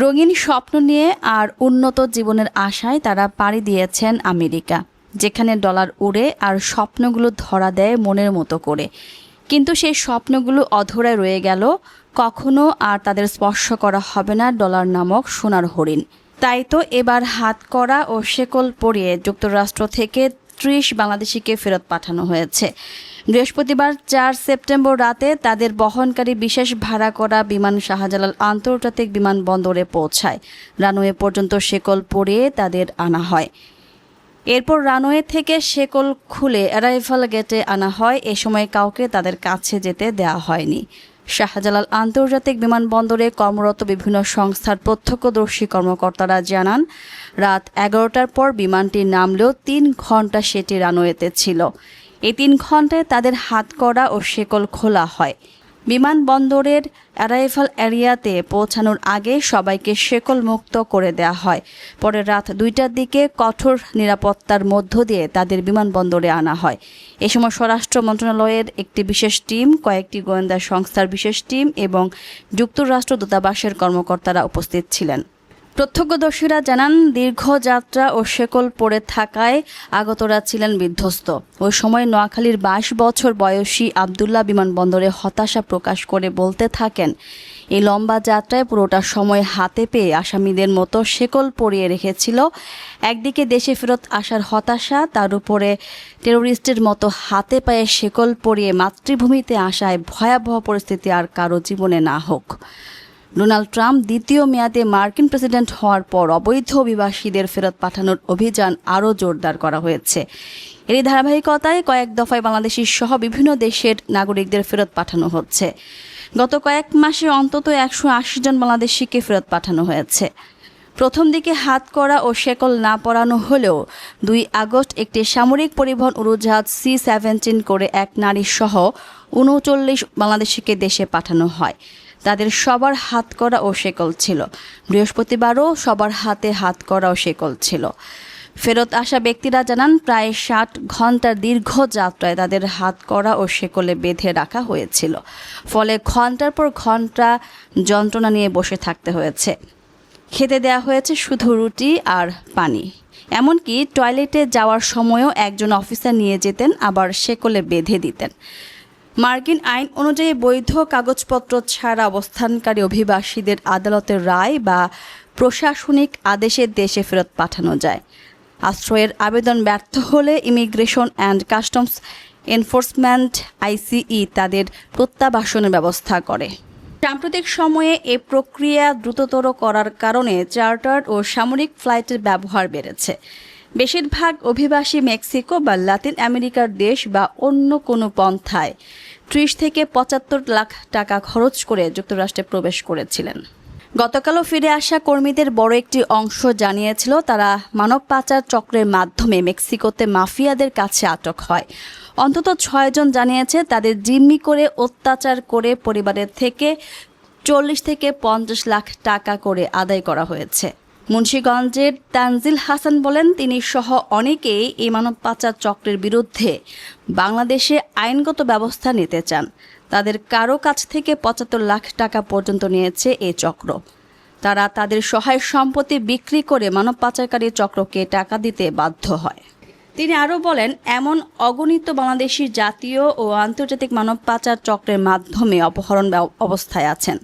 রঙিন স্বপ্ন নিয়ে আর উন্নত জীবনের আশায় তারা পাড়ি দিয়েছেন আমেরিকা, যেখানে ডলার উড়ে আর স্বপ্নগুলো ধরা দেয় মনের মতো করে। কিন্তু সেই স্বপ্নগুলো অধরায় রয়ে গেল, কখনো আর তাদের স্পর্শ করা হবে না ডলার নামক সোনার হরিণ। তাই তো এবার হাত করা ও শেকল পরিয়ে যুক্তরাষ্ট্র থেকে ত্রিশ বাংলাদেশিকে ফেরত পাঠানো হয়েছে। বৃহস্পতিবার চার সেপ্টেম্বর রাতে তাদের বহনকারী বিশেষ ভাড়া করা বিমান শাহজালাল আন্তর্জাতিক বিমানবন্দরে পৌঁছায়। রানওয়ে পর্যন্ত শেকল পরিয়ে তাদের আনা হয়। এরপর রানওয়ে থেকে শেকল খুলে অ্যারাইভাল গেটে আনা হয়। এ সময় কাউকে তাদের কাছে যেতে দেওয়া হয়নি। শাহজালাল আন্তর্জাতিক বিমানবন্দরে কর্মরত বিভিন্ন সংস্থার প্রত্যক্ষদর্শী কর্মকর্তারা জানান, রাত এগারোটার পর বিমানটি নামলেও তিন ঘণ্টা সেটি রানওয়েতে ছিল। এই তিন ঘন্টায় তাদের হাত করা ও শেকল খোলা হয়। বিমানবন্দরের অ্যারাইভাল এরিয়াতে পৌঁছানোর আগে সবাইকে শেকল মুক্ত করে দেওয়া হয়। পরে রাত দুইটার দিকে কঠোর নিরাপত্তার মধ্য দিয়ে তাদের বিমানবন্দরে আনা হয়। এ সময় স্বরাষ্ট্র মন্ত্রণালয়ের একটি বিশেষ টিম, কয়েকটি গোয়েন্দা সংস্থার বিশেষ টিম এবং যুক্তরাষ্ট্র দূতাবাসের কর্মকর্তারা উপস্থিত ছিলেন। প্রত্যক্ষদর্শীরা জানান, দীর্ঘ যাত্রা ও শেকল পড়ে থাকায় আগতরা ছিলেন বিধ্বস্ত। ওই সময় নোয়াখালীর বাইশ বছর বয়সী আবদুল্লাহ বিমানবন্দরে হতাশা প্রকাশ করে বলতে থাকেন, এই লম্বা যাত্রায় পুরোটা সময় হাতে পেয়ে আসামিদের মতো শেকল পরিয়ে রেখেছিল। একদিকে দেশে ফেরত আসার হতাশা, তার উপরে টেরোরিস্টের মতো হাতে পায়ে শেকল পরিয়ে মাতৃভূমিতে আসায় ভয়াবহ পরিস্থিতি আর কারও জীবনে না হোক। ডোনাল্ড ট্রাম্প দ্বিতীয় মেয়াদে মার্কিন প্রেসিডেন্ট হওয়ার পর অবৈধ অভিবাসীদের ফেরত পাঠানোর অভিযান আরও জোরদার করা হয়েছে। এর ধারাবাহিকতায় কয়েক দফায় বাংলাদেশি সহ বিভিন্ন দেশের নাগরিকদের ফেরত পাঠানো হচ্ছে। গত কয়েক মাসে অন্তত একশো আশি জন বাংলাদেশিকে ফেরত পাঠানো হয়েছে। প্রথম দিকে হাত করা ও শেকল না পরানো হলেও দুই আগস্ট একটি সামরিক পরিবহন উড়োজাহাজ সি সেভেন্টিন করে এক নারী সহ উনচল্লিশ বাংলাদেশিকে দেশে পাঠানো হয়। তাদের সবার হাত করা ও শেকল ছিল। বৃহস্পতিবারও সবার হাতে হাত করা ও শেকল ছিল। ফেরত আসা ব্যক্তিরা জানান, প্রায় ষাট ঘণ্টার দীর্ঘ যাত্রায় তাদের হাত করা ও শেকলে বেঁধে রাখা হয়েছিল। ফলে ঘণ্টার পর ঘণ্টা যন্ত্রণা নিয়ে বসে থাকতে হয়েছে। খেতে দেওয়া হয়েছে শুধু রুটি আর পানি। এমনকি টয়লেটে যাওয়ার সময়ও একজন অফিসার নিয়ে যেতেন, আবার শেকলে বেঁধে দিতেন। মার্কিন আইন অনুযায়ী বৈধ কাগজপত্র ছাড়া অবস্থানকারী অভিবাসীদের আদালতের রায় বা প্রশাসনিক আদেশে দেশে ফেরত পাঠানো যায়। আশ্রয়ের আবেদন ব্যর্থ হলে immigration and customs enforcement ICE তাদের প্রত্যাবাসনের ব্যবস্থা করে। সাম্প্রতিক সময়ে এ প্রক্রিয়া দ্রুততর করার কারণে চার্টার্ড ও সামরিক ফ্লাইটের ব্যবহার বেড়েছে। বেশিরভাগ অভিবাসী মেক্সিকো বা লাতিন আমেরিকার দেশ বা অন্য কোনো পন্থায় ত্রিশ থেকে পঁচাত্তর লাখ টাকা খরচ করে যুক্তরাষ্ট্রে প্রবেশ করেছিলেন। গতকালও ফিরে আসা কর্মীদের বড় একটি অংশ জানিয়েছিল, তারা মানব পাচার চক্রের মাধ্যমে মেক্সিকোতে মাফিয়াদের কাছে আটক হয়। অন্তত ছয়জন জানিয়েছে, তাদের জিম্মি করে অত্যাচার করে পরিবারের থেকে চল্লিশ থেকে পঞ্চাশ লাখ টাকা করে আদায় করা হয়েছে। মুন্সীগঞ্জের তানজিল হাসান বলেন, তিনি সহ অনেকেই এই মানব পাচার চক্রের বিরুদ্ধে বাংলাদেশে আইনগত ব্যবস্থা নিতে চান। তাদের কারও কাছ থেকে পঁচাত্তর লাখ টাকা পর্যন্ত নিয়েছে এই চক্র। তারা তাদের সহায় সম্পত্তি বিক্রি করে মানব পাচারকারী চক্রকে টাকা দিতে বাধ্য হয়। তিনি আরও বলেন, এমন অগণিত বাংলাদেশি জাতীয় ও আন্তর্জাতিক মানব পাচার চক্রের মাধ্যমে অপহরণ অবস্থায় আছেন।